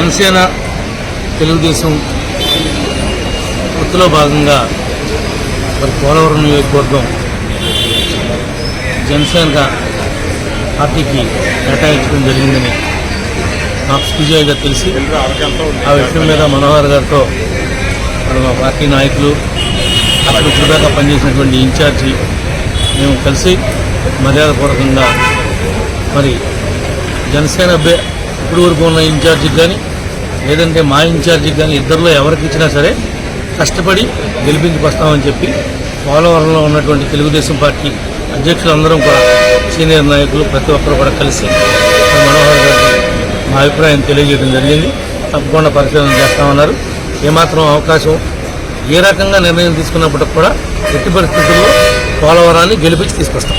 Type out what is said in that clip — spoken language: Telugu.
జనసేన తెలుగుదేశం వృత్తిలో భాగంగా మరి పోలవరం నియోజకవర్గం జనసేన పార్టీకి కేటాయించడం జరిగిందని నాకు సుజయ్గా తెలిసి ఆ విషయం మీద మనోహర్ గారితో మరి మా పార్టీ నాయకులు అక్కడ చురుగా పనిచేసినటువంటి ఇన్ఛార్జి మేము కలిసి మర్యాదపూర్వకంగా మరి జనసేన అభ్య ఇప్పుడు వరకు ఉన్న ఇన్ఛార్జికి కానీ లేదంటే మా ఇన్ఛార్జికి కానీ ఇద్దరిలో ఎవరికి ఇచ్చినా సరే కష్టపడి గెలిపించుకొస్తామని చెప్పి పోలవరంలో ఉన్నటువంటి తెలుగుదేశం పార్టీ అధ్యక్షులందరం కూడా సీనియర్ నాయకులు ప్రతి ఒక్కరు కూడా కలిసి మనోహర్ గారికి మా అభిప్రాయం తెలియజేయడం జరిగింది. తప్పకుండా పరిశీలన చేస్తామన్నారు. ఏమాత్రం అవకాశం ఏ రకంగా నిర్ణయం తీసుకున్నప్పటికి కూడా ఎట్టి పరిస్థితుల్లో పోలవరాన్ని గెలిపించి తీసుకొస్తాం.